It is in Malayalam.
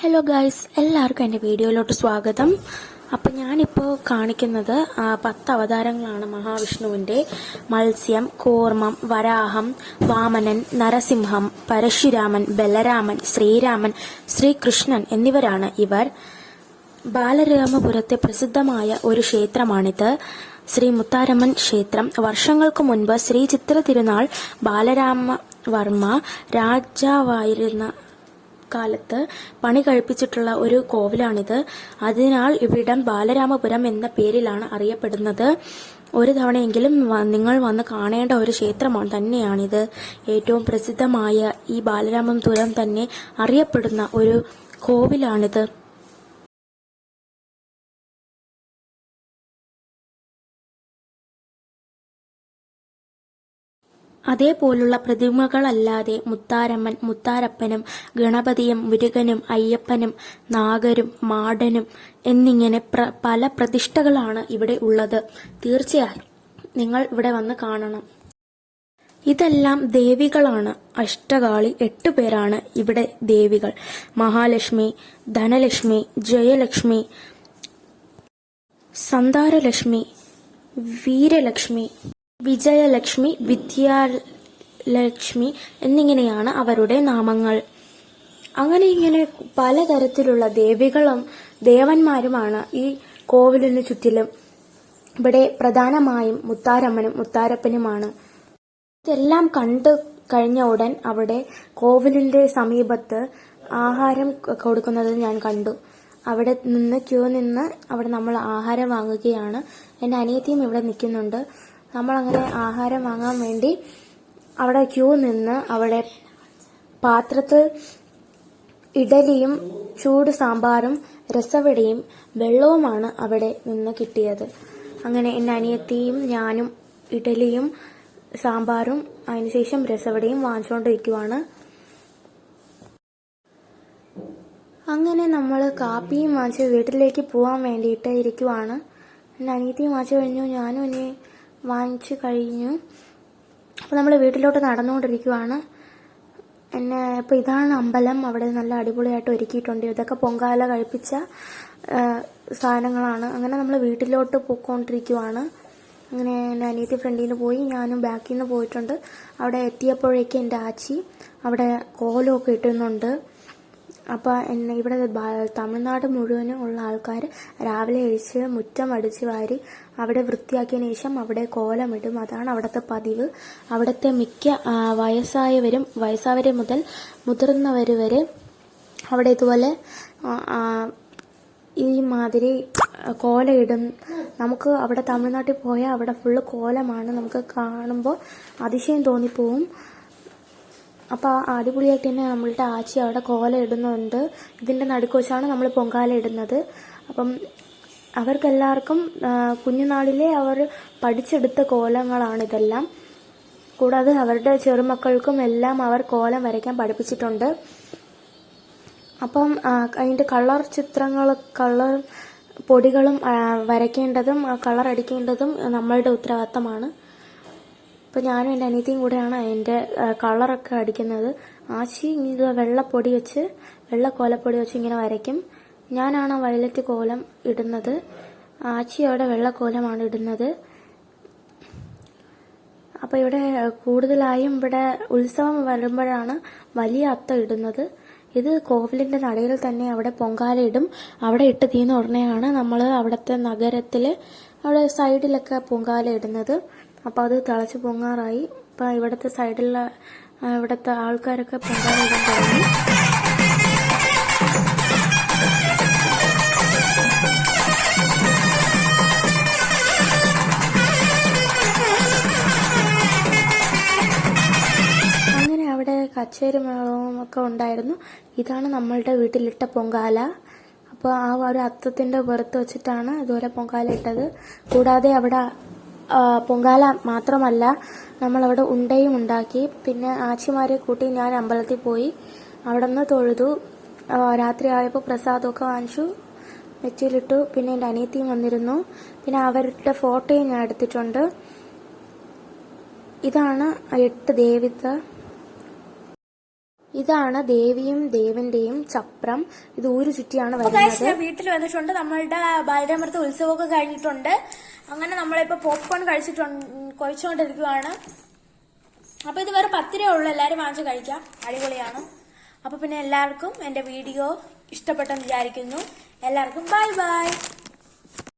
ഹലോ ഗായ്സ് എല്ലാവർക്കും എന്റെ വീഡിയോയിലോട്ട് സ്വാഗതം. അപ്പം ഞാനിപ്പോൾ കാണിക്കുന്നത് പത്ത് അവതാരങ്ങളാണ് മഹാവിഷ്ണുവിന്റെ. മത്സ്യം കൂർമ്മം വരാഹം വാമനൻ നരസിംഹം പരശുരാമൻ ബലരാമൻ ശ്രീരാമൻ ശ്രീകൃഷ്ണൻ എന്നിവരാണ് ഇവർ. ബാലരാമപുരത്തെ പ്രസിദ്ധമായ ഒരു ക്ഷേത്രമാണിത്. ശ്രീ മുത്താരമ്മൻ ക്ഷേത്രം. വർഷങ്ങൾക്ക് മുൻപ് ശ്രീ ചിത്ര തിരുനാൾ ബാലരാമവർമ്മ രാജാവായിരുന്ന കാലത്ത് പണി കഴിപ്പിച്ചിട്ടുള്ള ഒരു കോവിലാണിത്. അതിനാൽ ഇവിടം ബാലരാമപുരം എന്ന പേരിലാണ് അറിയപ്പെടുന്നത്. ഒരു തവണയെങ്കിലും നിങ്ങൾ വന്ന് കാണേണ്ട ഒരു ക്ഷേത്രമാണ് തന്നെയാണിത്. ഏറ്റവും പ്രസിദ്ധമായ ഈ ബാലരാമപുരം തന്നെ അറിയപ്പെടുന്ന ഒരു കോവിലാണിത്. അതേപോലുള്ള പ്രതിമകളല്ലാതെ മുത്താരമ്മൻ മുത്താരപ്പനും ഗണപതിയും മുരുകനും അയ്യപ്പനും നാഗരും മാടനും എന്നിങ്ങനെ പ്ര- പല പ്രതിഷ്ഠകളാണ് ഇവിടെ ഉള്ളത്. തീർച്ചയായും നിങ്ങൾ ഇവിടെ വന്ന് കാണണം. ഇതെല്ലാം ദേവികളാണ്. അഷ്ടകാളി എട്ട് പേരാണ് ഇവിടെ ദേവികൾ. മഹാലക്ഷ്മി ധനലക്ഷ്മി ജയലക്ഷ്മി സന്താരലക്ഷ്മി വീരലക്ഷ്മി വിജയലക്ഷ്മി വിദ്യാലക്ഷ്മി എന്നിങ്ങനെയാണ് അവരുടെ നാമങ്ങൾ. അങ്ങനെ ഇങ്ങനെ പലതരത്തിലുള്ള ദേവികളും ദേവന്മാരുമാണ് ഈ കോവിലിന് ചുറ്റിലും. ഇവിടെ പ്രധാനമായും മുത്താരമ്മനും മുത്താരപ്പനുമാണ്. ഇതെല്ലാം കണ്ടു കഴിഞ്ഞ ഉടൻ അവിടെ കോവിലിന്റെ സമീപത്ത് ആഹാരം കൊടുക്കുന്നത് ഞാൻ കണ്ടു. അവിടെ നിന്ന് ക്യൂ നിന്ന് അവിടെ നമ്മൾ ആഹാരം വാങ്ങുകയാണ്. എന്റെ അനിയത്തിയും ഇവിടെ നിൽക്കുന്നുണ്ട്. നമ്മളങ്ങനെ ആഹാരം വാങ്ങാൻ വേണ്ടി അവിടെ ക്യൂ നിന്ന് അവിടെ പാത്രത്തിൽ ഇഡലിയും ചൂട് സാമ്പാറും രസവടയും വെള്ളവുമാണ് അവിടെ നിന്ന് കിട്ടിയത്. അങ്ങനെ എന്റെ അനിയത്തിയും ഞാനും ഇഡലിയും സാമ്പാറും അതിനുശേഷം രസവടയും വാങ്ങിച്ചുകൊണ്ടിരിക്കുവാണ്. അങ്ങനെ നമ്മൾ കാപ്പിയും വാങ്ങിച്ച് വീട്ടിലേക്ക് പോകാൻ വേണ്ടിയിട്ട് ഇരിക്കുവാണ്. എന്റെ അനിയത്തിയും വാങ്ങിച്ചു കഴിഞ്ഞു. ഞാനും ഇനി വാങ്ങിച്ചു കഴിഞ്ഞു. അപ്പോൾ നമ്മൾ വീട്ടിലോട്ട് നടന്നുകൊണ്ടിരിക്കുവാണ്. എന്നെ ഇപ്പോൾ ഇതാണ് അമ്പലം. അവിടെ നല്ല അടിപൊളിയായിട്ട് ഒരുക്കിയിട്ടുണ്ട്. ഇതൊക്കെ പൊങ്കാല കഴിപ്പിച്ച സാധനങ്ങളാണ്. അങ്ങനെ നമ്മൾ വീട്ടിലോട്ട് പോയിക്കൊണ്ടിരിക്കുവാണ് അങ്ങനെ എന്റെ അനിയത്തി ഫ്രണ്ടിൽ നിന്ന് പോയി. ഞാനും ബാക്കിൽ നിന്ന് പോയിട്ടുണ്ട്. അവിടെ എത്തിയപ്പോഴേക്കും എന്റെ ആച്ചി അവിടെ കോലമൊക്കെ ഇട്ടുന്നുണ്ട്. അപ്പോൾ എന്നെ ഇവിടെ തമിഴ്നാട് മുഴുവനും ഉള്ള ആൾക്കാർ രാവിലെ എഴിച്ച് മുറ്റം അടിച്ച് വാരി അവിടെ വൃത്തിയാക്കിയതിന് ശേഷം അവിടെ കോലമിടും. അതാണ് അവിടുത്തെ പതിവ്. അവിടുത്തെ മിക്ക വയസ്സായവരും വയസ്സായവരെ മുതൽ മുതിർന്നവർ വരെ അവിടെ ഇതുപോലെ ഈ മാതിരി കോലയിടും. നമുക്ക് അവിടെ തമിഴ്നാട്ടിൽ പോയാൽ അവിടെ ഫുള്ള് കോലമാണ്. നമുക്ക് കാണുമ്പോൾ അതിശയം തോന്നിപ്പോവും. അപ്പോൾ അടിപൊളിയായിട്ട് തന്നെ നമ്മളുടെ ആച്ചി അവിടെ കോല ഇടുന്നുണ്ട്. ഇതിന്റെ നടുക്ക് വെച്ചാണ് നമ്മൾ പൊങ്കാല ഇടുന്നത്. അപ്പം അവർക്കെല്ലാവർക്കും കുഞ്ഞുനാളിലെ അവർ പഠിച്ചെടുത്ത കോലങ്ങളാണ് ഇതെല്ലാം. കൂടാതെ അവരുടെ ചെറുമക്കൾക്കും എല്ലാം അവർ കോലം വരയ്ക്കാൻ പഠിപ്പിച്ചിട്ടുണ്ട്. അപ്പം അതിന്റെ കളർ ചിത്രങ്ങൾ കളർ പൊടികളും വരയ്ക്കേണ്ടതും കളർ അടിക്കേണ്ടതും നമ്മളുടെ ഉത്തരവാദിത്തമാണ്. ഇപ്പം ഞാനും എന്റെ അനിയത്തിയും കൂടെയാണ് അതിന്റെ കളറൊക്കെ അടിക്കുന്നത്. ആശി ഇത് വെള്ളപ്പൊടി വെച്ച് വെള്ള കോലപ്പൊടി വെച്ച് ഇങ്ങനെ വരയ്ക്കും. ഞാനാണ് വയലറ്റ് കോലം ഇടുന്നത്. ആച്ചി അവിടെ വെള്ളക്കോലമാണ് ഇടുന്നത്. അപ്പോൾ ഇവിടെ കൂടുതലായും ഇവിടെ ഉത്സവം വരുമ്പോഴാണ് വലിയ അത്തം ഇടുന്നത്. ഇത് കോവിലിന്റെ നടയിൽ തന്നെ അവിടെ പൊങ്കാല ഇടും. അവിടെ ഇട്ട് തീർന്ന ഉടനെയാണ് നമ്മൾ അവിടുത്തെ നഗരത്തിൽ അവിടെ സൈഡിലൊക്കെ പൊങ്കാല ഇടുന്നത്. അപ്പോൾ അത് തിളച്ച് പൊങ്ങാറായി. ഇപ്പം ഇവിടുത്തെ സൈഡിലുള്ള ഇവിടുത്തെ ആൾക്കാരൊക്കെ പൊങ്കാല ഇടാൻ തുടങ്ങി. കച്ചേരി ഒക്കെ ഉണ്ടായിരുന്നു. ഇതാണ് നമ്മളുടെ വീട്ടിലിട്ട പൊങ്കാല. അപ്പോൾ ആ ഒരു അത്തത്തിന്റെ പുറത്ത് വെച്ചിട്ടാണ് ഇതുപോലെ പൊങ്കാല ഇട്ടത്. കൂടാതെ അവിടെ പൊങ്കാല മാത്രമല്ല നമ്മളവിടെ ഉണ്ടയും ഉണ്ടാക്കി. പിന്നെ ആച്ചിമാരെ കൂട്ടി ഞാൻ അമ്പലത്തിൽ പോയി അവിടെ നിന്ന് തൊഴുതു. ആ, രാത്രി ആയപ്പോൾ പ്രസാദമൊക്കെ വാങ്ങിച്ചു മെച്ചിലിട്ടു പിന്നെ എന്റെ അനിയത്തിയും വന്നിരുന്നു. പിന്നെ അവരുടെ ഫോട്ടോയും ഞാൻ എടുത്തിട്ടുണ്ട്. ഇതാണ് എട്ട് ദേവിത. ഇതാണ് ദേവിയും ദേവന്റെയും ചപ്രം. ഇത് ഊരു ചുറ്റിയാണ് വരുന്നത്. വീട്ടിൽ വന്നിട്ടുണ്ട്. നമ്മളുടെ ബാലരാമൃത ഉത്സവമൊക്കെ കഴിഞ്ഞിട്ടുണ്ട്. അങ്ങനെ നമ്മളിപ്പോ പോപ്കോൺ കഴിച്ചിട്ടുണ്ട് കൊഴിച്ചുകൊണ്ടിരിക്കുകയാണ് അപ്പൊ ഇത് വേറെ പത്ത് രൂപ ഉള്ളു. എല്ലാരും വാങ്ങിച്ച് കഴിക്കാം. അടിപൊളിയാണ്. അപ്പൊ പിന്നെ എല്ലാവർക്കും എന്റെ വീഡിയോ ഇഷ്ടപ്പെട്ടെന്ന് വിചാരിക്കുന്നു. എല്ലാവർക്കും ബൈ ബൈ.